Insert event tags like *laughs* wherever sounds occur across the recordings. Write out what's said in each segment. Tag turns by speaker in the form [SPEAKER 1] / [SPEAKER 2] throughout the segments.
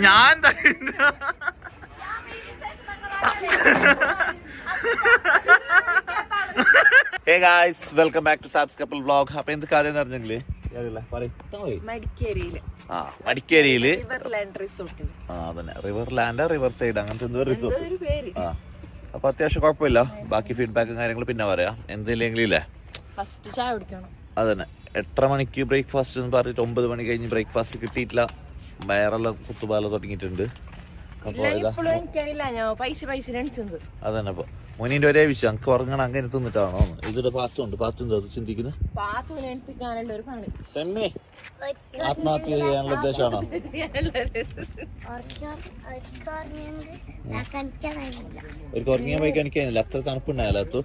[SPEAKER 1] ഞാൻ hey guys welcome back to Sabs couple vlog അപ്പൊ എന്ത് കാര്യം അറിഞ്ഞെങ്കിൽ
[SPEAKER 2] മടിക്കേരിയിൽ.
[SPEAKER 1] ആ മടിക്കേരിയിൽ.
[SPEAKER 2] റിവർലാൻഡ് റിസോർട്ടിൽ
[SPEAKER 1] ആ അതന്നെ. റിവർ ലാൻഡ് റിവർ സൈഡ് അങ്ങനത്തെ എന്തോ റിസോർട്ട്
[SPEAKER 2] ഒരു പേര്.
[SPEAKER 1] ആ അപ്പൊ അത്യാവശ്യം കുഴപ്പമില്ല. ബാക്കി ഫീഡ്ബാക്കും കാര്യങ്ങളും പിന്നെ പറയാം. എന്തില്ലെങ്കിലും ഇല്ലേ?
[SPEAKER 2] ഫസ്റ്റ് ചായ കുടിക്കണം.
[SPEAKER 1] അതന്നെ. എട്ടര മണിക്ക് ബ്രേക്ക്ഫാസ്റ്റ് എന്ന് പറഞ്ഞിട്ട് ഒമ്പത് മണി കഴിഞ്ഞ് ബ്രേക്ക്ഫാസ്റ്റ് കിട്ടിയിട്ടില്ല. വയറെല്ലാം കുത്തുപാല തുടങ്ങിയിട്ടുണ്ട്. അതന്നെ അപ്പൊ മുനീന്റെ ഒരേ വിഷയം. എനിക്ക് ഉറങ്ങണം അങ്ങനെ തിന്നിട്ടാണോ ഇതിന്റെ പാത്തുണ്ട്. പാത്തും ചിന്തിക്കുന്നത് ആത്മഹത്യ ചെയ്യാനുള്ള ഉദ്ദേശമാണോ? ഒരു കുറങ്ങിയ പോയി കാണിക്കാനില്ല. അത്ര തണുപ്പുണ്ടായാലത്തു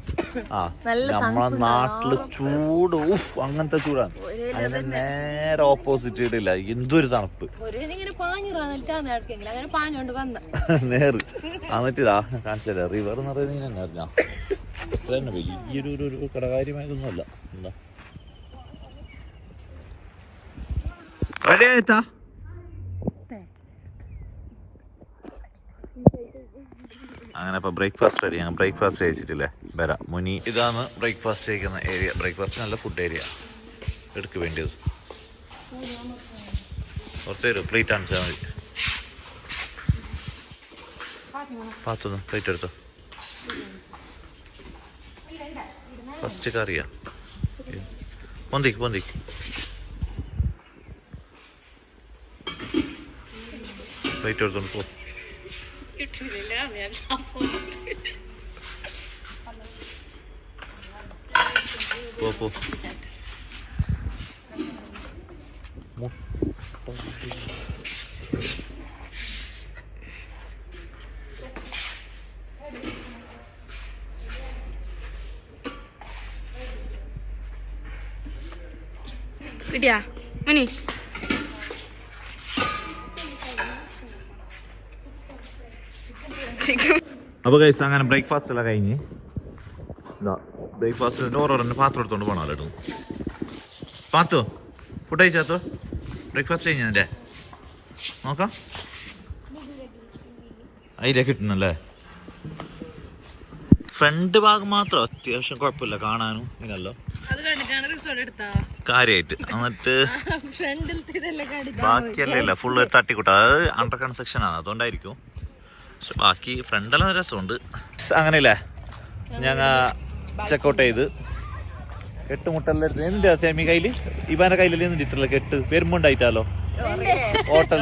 [SPEAKER 1] ആ
[SPEAKER 2] നല്ല
[SPEAKER 1] നമ്മളെ നാട്ടിൽ ചൂട് ഊഫ് അങ്ങനത്തെ ചൂടാണ്. അതിന്റെ നേരെ ഓപ്പോസിറ്റ് ഇടില്ല എന്തൊരു തണുപ്പ്.
[SPEAKER 2] നേറ് ഇങ്ങനെ പാഞ്ഞിറാ നിൽക്കാന്ന് അങ്ങനെ പാഞ്ഞോണ്ട് വന്ന. *laughs*
[SPEAKER 1] നേര്. എന്നിട്ട് ഇതാ കാണിച്ചല്ലേ റിവർ എന്ന് പറയുന്നത് ഞാൻ അറിഞ്ഞാ ഇത്ര തന്നെ വലിയൊരു ഒരു ഒരു എന്താ അങ്ങനെ ഇപ്പൊ ബ്രേക്ക്ഫാസ്റ്റ് റെഡി ഞാൻ ബ്രേക്ക്ഫാസ്റ്റ് കഴിച്ചിട്ടില്ലേ? വരാം. മുനി ഇതാണ് ബ്രേക്ക്ഫാസ്റ്റ് കഴിക്കുന്ന ഏരിയ ബ്രേക്ക്ഫാസ്റ്റ് നല്ല ഫുഡ് ഏരിയ എടുക്ക് വേണ്ടിയത്. കുറച്ച് തരും. പ്ലേറ്റ് കാണിച്ചാൽ മതി. പാത്തൊന്ന് പ്ലേറ്റ് എടുത്തോ. ഫസ്റ്റ് കറിയാ പൊന്തിക്ക് പൊന്തിക്ക് പ്ലേറ്റ് എടുത്തോണ്ട് പോ. പോ പോ.
[SPEAKER 2] കിട്ടിയാ? ചിക്കൻ
[SPEAKER 1] അപ്പോൾ കഴിച്ച് അങ്ങനെ ബ്രേക്ക്ഫാസ്റ്റ് എല്ലാം കഴിഞ്ഞ്. ഇതാ ബ്രേക്ക്ഫാസ്റ്റ് ഓരോരോ പാത്രം എടുത്തോണ്ട് പോകണമല്ലോ കേട്ടോ. പാത്തോ ഫുഡ് കഴിച്ചാത്തോ ബ്രേക്ക്ഫാസ്റ്റ് കഴിഞ്ഞ എന്റെ നോക്കാം. അതിലേക്ക് കിട്ടുന്നല്ലേ? ഫ്രണ്ട് ഭാഗം മാത്രം അത്യാവശ്യം കുഴപ്പമില്ല കാണാനും ഇങ്ങനല്ലോ കാര്യമായിട്ട് എന്നിട്ട് ബാക്കിയല്ലേ ഇല്ല. ഫുള്ള് തട്ടിക്കൂട്ട. അത് അണ്ടർ കൺസ്ട്രക്ഷൻ ആണ്. അതുകൊണ്ടായിരിക്കും. പക്ഷെ ബാക്കി ഫ്രണ്ടെല്ലാം രസമുണ്ട്. അങ്ങനെയല്ലേ? ഞങ്ങൾ ചെക്കൗട്ട് ചെയ്ത്. എട്ട് മുട്ടല്ലേ എടുത്ത് സേമി കയ്യിൽ? ഇവാന്റെ കയ്യിലല്ലേ എന്തിന്റെ ഇത്ര കെട്ട്. പെരുമ്പുണ്ടായിട്ടാലോ?
[SPEAKER 2] തോർത്തു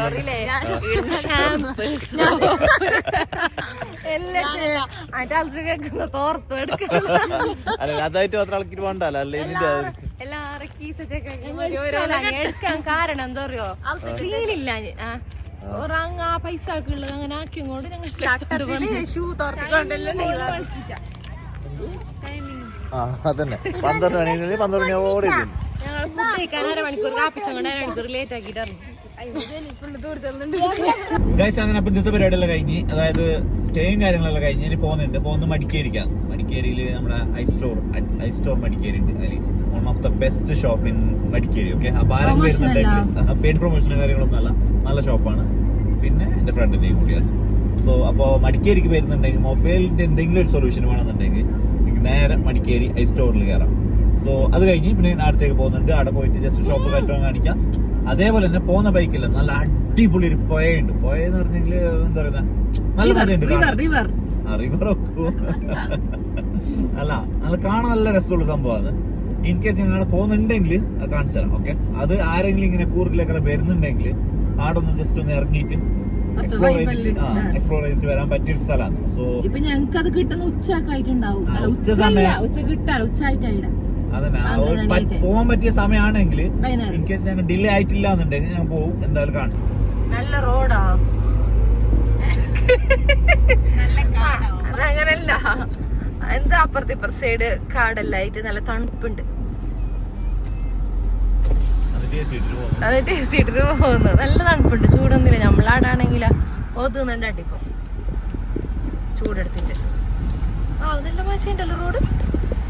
[SPEAKER 1] അല്ല അതായിട്ട് മാത്രം ആൾക്കിട്ട് വേണ്ടല്ലോ അല്ലേ ഇതിന്റെ
[SPEAKER 2] എടുക്കാൻ കാരണം എന്താ ക്ലീൻ ക്ലീനില്ല ഒറങ്ങ ആ പൈസ ഉള്ളത് അങ്ങനെ ആക്കിയങ്ങോട്ട് ഞങ്ങൾ ഷൂ
[SPEAKER 1] ആ അതന്നെ. പന്ത്രണ്ട് മണി പന്ത്രണ്ട് മണിയോടെ ഇത്
[SPEAKER 2] ഞങ്ങൾ ഫുഡ് കഴിക്കാൻ അരമണിക്കൂർ കാപ്പിച്ചങ്ങോട്ട് അരമണിക്കൂർ ലേറ്റ് ആക്കിട്ട് ഇറങ്ങി.
[SPEAKER 1] ഗൈസ് അങ്ങനെ അപ്പൊ ഇന്നത്തെ പരിപാടിയെല്ലാം കഴിഞ്ഞ് അതായത് സ്റ്റേയും കാര്യങ്ങളെല്ലാം കഴിഞ്ഞ് ഇനി പോകുന്നുണ്ട്. പോകുന്നത് മടിക്കേരിക്കാം മടിക്കേരിയിൽ നമ്മുടെ I store I store Madikeri ഉണ്ട് അതിൽ one of the best shop in Madikeri okay അപ്പൊ ആരെങ്കിലും വരുന്നുണ്ടെങ്കിൽ പെയ്ഡ് പ്രൊമോഷനും കാര്യങ്ങളൊന്നും അല്ല. നല്ല ഷോപ്പാണ്. പിന്നെ എന്റെ ഫ്രണ്ടിന്റെയും കൂടിയാണ്. സോ അപ്പോൾ മടിക്കേരിക്ക് വരുന്നുണ്ടെങ്കിൽ മൊബൈലിന്റെ എന്തെങ്കിലും ഒരു സൊല്യൂഷൻ വേണമെന്നുണ്ടെങ്കിൽ എനിക്ക് നേരെ മടിക്കേരി ഐ സ്റ്റോറിൽ കയറാം. സോ അത് കഴിഞ്ഞ് പിന്നെ ഞാൻ അടുത്തേക്ക് പോകുന്നുണ്ട്. അവിടെ പോയിട്ട് ജസ്റ്റ് ഷോപ്പ് കയറ്റം കാണിക്കാം. അതേപോലെ തന്നെ പോകുന്ന ബൈക്കില്ല നല്ല അടിപൊളി ഒരു പുഴയുണ്ട്. പുഴ എന്ന് പറഞ്ഞെങ്കിൽ എന്താ പറയുക നല്ല
[SPEAKER 2] മതിയുണ്ട്
[SPEAKER 1] ആ *laughs* അല്ല നല്ല കാണാൻ നല്ല രസമുള്ള സംഭവമാണ് ഇൻ കേസ് ഞങ്ങൾ പോകുന്നുണ്ടെങ്കിൽ അത് കാണിച്ചു തരാം. ഓക്കെ അത് ആരെങ്കിലും ഇങ്ങനെ കൂറിലൊക്കെ വരുന്നുണ്ടെങ്കിൽ ആടെ ഒന്ന് ജസ്റ്റ് ഒന്ന് ഇറങ്ങിയിട്ട് എക്സ്പ്ലോർ ചെയ്തിട്ട് ആ എക്സ്പ്ലോർ ചെയ്തിട്ട് വരാൻ പറ്റിയ ഒരു സ്ഥലമാണ്. സോ
[SPEAKER 2] ഇപ്പൊ ഞങ്ങൾക്ക് അത് കിട്ടുന്ന അല്ല,
[SPEAKER 1] ഉച്ച സമയം.
[SPEAKER 2] ഉച്ച
[SPEAKER 1] അതന്നെ. പോകാൻ പറ്റിയ സമയമാണെങ്കിൽ ഇൻ കേസ് ഞങ്ങൾ ഡിലേ ആയിട്ടില്ല എന്നുണ്ടെങ്കിൽ ഞാൻ പോകും എന്തായാലും കാണും.
[SPEAKER 2] നല്ല റോഡാ. അതങ്ങനല്ല. എന്താ അപ്പുറത്തെ ഇപ്പുറത്തെ സൈഡ് കാടെല്ലായിട്ട് നല്ല തണുപ്പുണ്ട്.
[SPEAKER 1] ടേസ്റ്റ്
[SPEAKER 2] ഇട്ടിട്ട് പോകുന്നു നല്ല തണുപ്പുണ്ട്. ചൂടൊന്നുമില്ല. നമ്മളാടാണെങ്കിൽ ഒതുന്നുണ്ട് അടിപ്പം ചൂടെടുത്തിട്ട്. ആ നല്ല മാച്ചുണ്ടല്ലോ റോഡ്.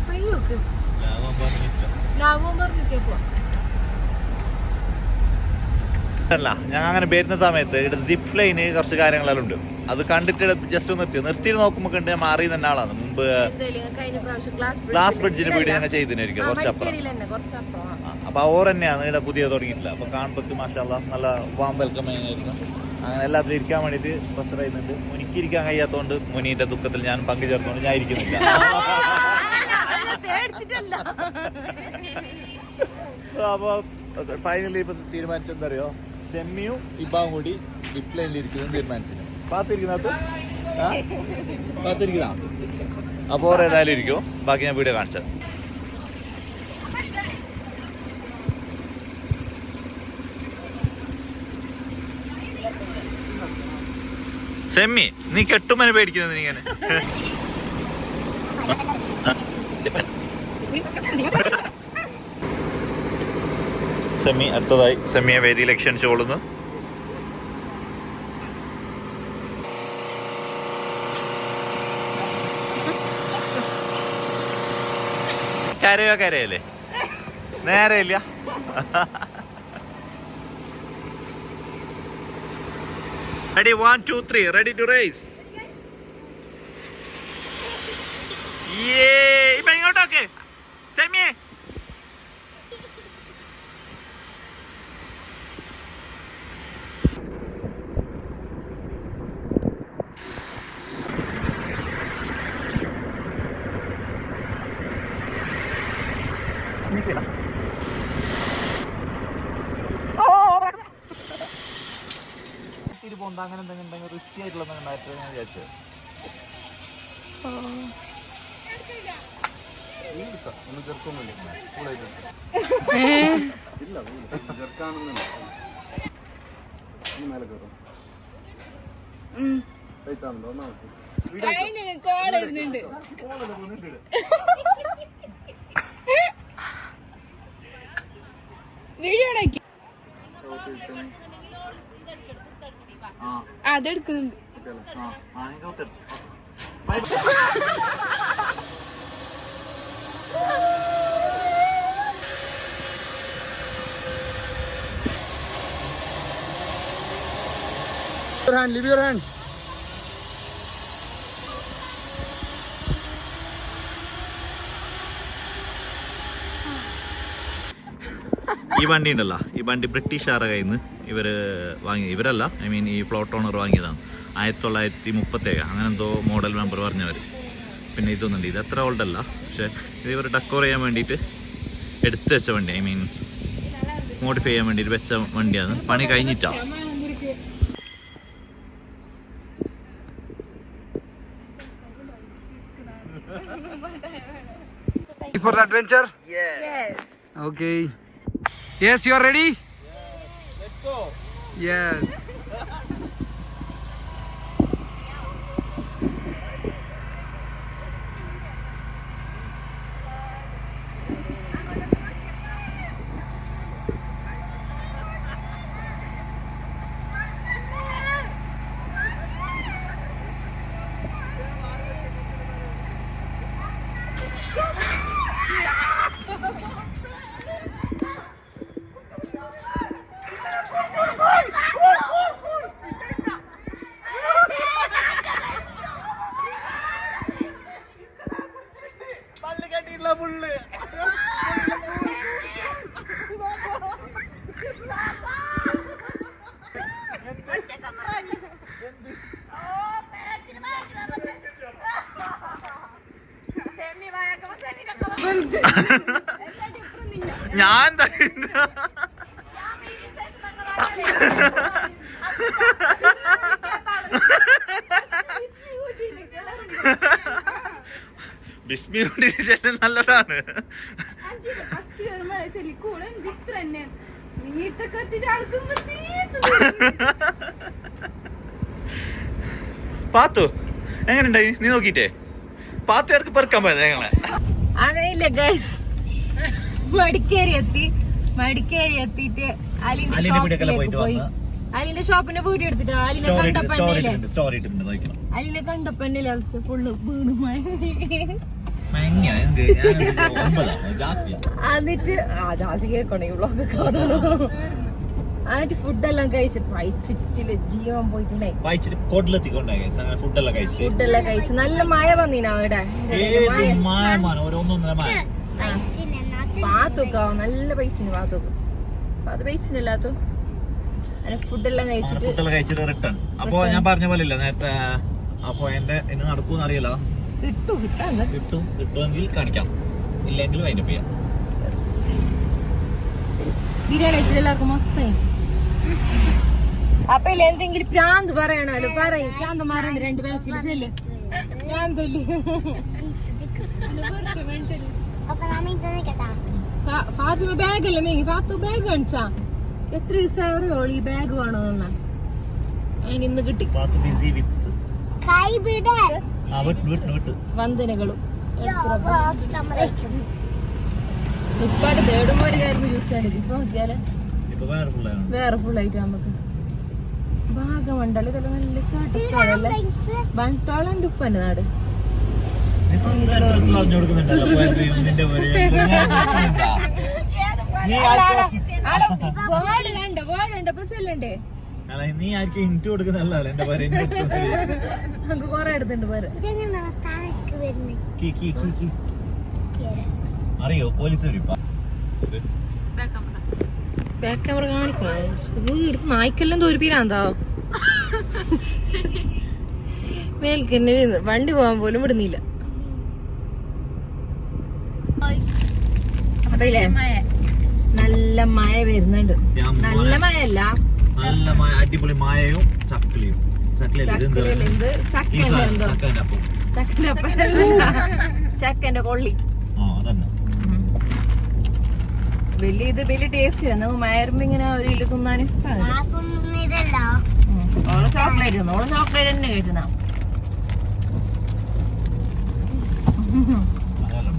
[SPEAKER 1] പയ്യോക്ക്.
[SPEAKER 2] ലാഭവും പറഞ്ഞിട്ടേ പോവാം.
[SPEAKER 1] അല്ല ഞാൻ അങ്ങനെ വരുന്ന സമയത്ത് ഇവിടെ സിപ്പ് ലൈന് കുറച്ച് കാര്യങ്ങളെല്ലാം ഉണ്ട്. അത് കണ്ടിട്ട് ജസ്റ്റ് ഒന്ന് നിർത്തി. നിർത്തിയിട്ട് നോക്കുമ്പോൾ കണ്ട് ഞാൻ മാറി തന്നെ ആളാണ്. മുമ്പ് ഗ്ലാസ് ബ്രിഡ്ജിന് വീട് ഞങ്ങൾ ചെയ്തിരിക്കും കുറച്ചപ്പുറം അപ്പം അപ്പൊ ഓർ തന്നെയാണ് ഇവിടെ പുതിയ തുടങ്ങിയിട്ടില്ല അപ്പൊ കാണുമ്പോൾ മാഷാല്ല നല്ല വാം വെൽക്കം ആയിരുന്നു. അങ്ങനെ എല്ലാത്തിലും ഇരിക്കാൻ വേണ്ടിയിട്ട് പ്രഷർ ചെയ്യുന്നുണ്ട് മുനിക്ക് ഇരിക്കാൻ കഴിയാത്തതുകൊണ്ട് മുനിന്റെ ദുഃഖത്തിൽ ഞാൻ പങ്കുചേർത്തുകൊണ്ട് ഞാൻ ഇരിക്കുന്നില്ല. *laughs* അപ്പൊ ഫൈനലി ഇപ്പൊ തീരുമാനിച്ചെന്താ അറിയോ? സെമ്മിയും ഇബാവും കൂടി സിപ്പ് ലൈനിൽ ഇരിക്കുന്നത് തീരുമാനിച്ചു പാത്തിരിക്കുന്നത്? പാത്തിരിക്കുന്ന അപ്പോൾ ഏതായാലും ഇരിക്കും. ബാക്കി ഞാൻ വീഡിയോ കാണിച്ചത് സെമ്മി നീ കെട്ടുമനെ പേടിക്കുന്നത് *laughs* *laughs* നീ ഇങ്ങനെ സെമി അടുത്തതായി. സെമിയെ വേദിയിലേക്ക് ക്ഷണിച്ചുകൊള്ളുന്നു കരയോ കരയല്ലേ? നേരെ ഇല്ല. Ready one two three ready to race ഇപ്പൊ ഇങ്ങോട്ടൊക്കെ. സെമിയെ. തിരുപോണ്ട അങ്ങനെ എന്തെങ്കിലും എന്തെങ്കിലും റിസ്കി ആയിട്ടുള്ള എന്തെങ്കിലും ഉണ്ടായിട്ട് ഞാൻ വിചാരിച്ചത്
[SPEAKER 2] വീഡിയോ അതെടുക്കുന്നുണ്ട്
[SPEAKER 1] ആ ആ ഇങ്ങോട്ട്
[SPEAKER 3] your
[SPEAKER 1] ഈ വണ്ടി ഉണ്ടല്ലോ. ഈ വണ്ടി ബ്രിട്ടീഷുകാരുടെ കയ്യിൽ നിന്ന് ഇവർ വാങ്ങി ഇവരല്ല ഐ മീൻ ഈ ഫ്ലോട്ട് ഓണർ വാങ്ങിയതാണ്. ആയിരത്തി തൊള്ളായിരത്തി മുപ്പത്തേഴ് അങ്ങനെ എന്തോ മോഡൽ നമ്പർ പറഞ്ഞവർ പിന്നെ ഇതൊന്നുണ്ട്. ഇത് അത്ര ഓൾഡ് അല്ല. പക്ഷേ ഇത് ഇവർ ഡെക്കോർ ചെയ്യാൻ വേണ്ടിയിട്ട് എടുത്തു വെച്ച വണ്ടി. ഐ മീൻ മോഡിഫൈ ചെയ്യാൻ വേണ്ടിയിട്ട് വെച്ച വണ്ടിയാണ്. പണി കഴിഞ്ഞിട്ടാണ്
[SPEAKER 3] for the adventure? Yes. Okay. Yes, you are ready? Yes. Let's go. Yes.
[SPEAKER 1] ബിസ്മി കൊണ്ടിരിച്ചാൽ നല്ലതാണ്. പാത്തു എങ്ങനെയുണ്ടായി? നീ നോക്കിട്ടേ പാത്തു ഇടയ്ക്ക് പെറുക്കാൻ പോയത് ഞങ്ങളെ.
[SPEAKER 2] അങ്ങനെയില്ല ഗൈസ് മടിക്കേരി എത്തി. മടിക്കേരി എത്തിയിട്ട് അലിന്റെ ഷോപ്പിലേക്ക്
[SPEAKER 1] പോയിട്ട്
[SPEAKER 2] പോയി.
[SPEAKER 1] വന്ന്?
[SPEAKER 2] അലിന്റെ ഷോപ്പിന്റെ വീഡിയോ എടുത്തിട്ട് അലിനെ
[SPEAKER 1] സ്റ്റോറി
[SPEAKER 2] കണ്ടപ്പന്നല്ലേ
[SPEAKER 1] സ്റ്റോറി ഇട്ടിട്ടുണ്ട് നോക്കണം
[SPEAKER 2] അലിനെ കണ്ടപ്പന്നല്ലേ ഫുള്ള് വീണ് എന്നിട്ട് ആ ജാസി കേക്കണേ വ്ളോഗ് കാണുന്നു. എന്നിട്ട് ഫുഡെല്ലാം കഴിച്ച് പൈച്ചിട്ടിൽ ജീവൻ.
[SPEAKER 1] അങ്ങനെ ഫുഡെല്ലാം കഴിച്ച്.
[SPEAKER 2] ഫുഡെല്ലാം കഴിച്ച്. നല്ല മഴ വന്നീനാ ഇവിടെ
[SPEAKER 1] ഏത് മായമാണ് ഓരോന്നൊന്നര മായ
[SPEAKER 2] പാത്തൊക്കെ നല്ല പൈസ പാത്തൊക്കെ. അത് അങ്ങനെ ഫുഡെല്ലാം കഴിച്ചിട്ട്
[SPEAKER 1] ഫുഡെല്ലാം കഴിച്ചിട്ട് റിട്ടേൺ അപ്പൊ ഞാൻ പറഞ്ഞ പോലെ ഇല്ല നേരത്തെ അപ്പൊ എന്റെ എന്നെ നടക്കൂന്ന് അറിയില്ല.
[SPEAKER 2] കിട്ടു കിട്ടാൻ.
[SPEAKER 1] കിട്ടും കിട്ടുമെങ്കിൽ കാണിക്കാം. ഇല്ലെങ്കിൽ വൈൻഡപ്പ് ചെയ്യാം.
[SPEAKER 2] ബിരിയാണി വെച്ചിട്ട് എല്ലാവർക്കും മസ്തായി അപ്പൊ ഇല്ല എന്തെങ്കിലും പ്രാന്ത് പറയണല്ലോ പറയും. പ്രാന്ത് മാറണ്ട് രണ്ട് ബാക്കിൽ ചെല്ല്. പ്രാന്തല്ലേ ഫാത്തിമ ബാഗല്ലേ മേങ്ങി? ഫാത്തു ബാഗ് കാണിച്ചാ? എത്ര ദിവസമായി ഓൾ ഈ ബാഗ് വേണമെന്നാ അതിന് ഇന്ന് കിട്ടി.
[SPEAKER 1] ബിസി വിത്ത് കൈ വിട്ട് വിട്ട് വിട്ട്
[SPEAKER 2] വന്ദനകളും. ഉപ്പാട് തേടുമ്പോ ഒരു കാര്യം യൂസ് ചെയ്യണത് ഇപ്പൊ നോക്കിയാലേ
[SPEAKER 1] വേറെ
[SPEAKER 2] ഫുൾ ആയിട്ട് നമുക്ക്. ഭാഗമണ്ടല്ലോ ഇതെല്ലാം നല്ല കാട്ടില്ലേ വൺടോളന്റെ ഉപ്പന്റെ നാട്. വേർഡ് കണ്ട വേർഡ് കണ്ടപ്പോ ചെല്ലണ്ടേ?
[SPEAKER 1] അല്ല നീ ആർക്കും ഇന്റു കൊടുക്കുന്നല്ലോ എന്റെ പേര്
[SPEAKER 2] നമുക്ക് കൊറേ എടുത്തുണ്ട് പേര്.
[SPEAKER 1] കീ കീ കീ കീ. അറിയോ? പോലീസ് വരും.
[SPEAKER 2] ബാക്ക് ക്യാമറ കാണിക്കണോ? എടുത്ത് നായ്ക്കെല്ലാം തോൽപ്പിയിലാന്തോ മേൽക്കന്നെ വീണ്. വണ്ടി പോവാൻ പോലും വിടുന്നില്ല. നല്ല മഴ. വരുന്നുണ്ട്. നല്ല മഴ. അല്ല
[SPEAKER 1] നല്ല മായ അടിപൊളി മായയും ഈ
[SPEAKER 2] ചക്കന്റെ കൊള്ളി.
[SPEAKER 1] ആ അതന്നെ.
[SPEAKER 2] വലിയ ഇത് വലിയ ടേസ്റ്റ് നമുക്ക് മയറുമ്പോ ഇങ്ങനെ ഒരു ഇല്ല തിന്നാനും ഓൾ ചോക്ലേറ്റ് ഓൾ ചോക്ലേറ്റ് തന്നെ കഴിക്കുന്ന
[SPEAKER 1] അതല്ല.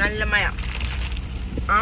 [SPEAKER 2] നല്ല മായ. ആ.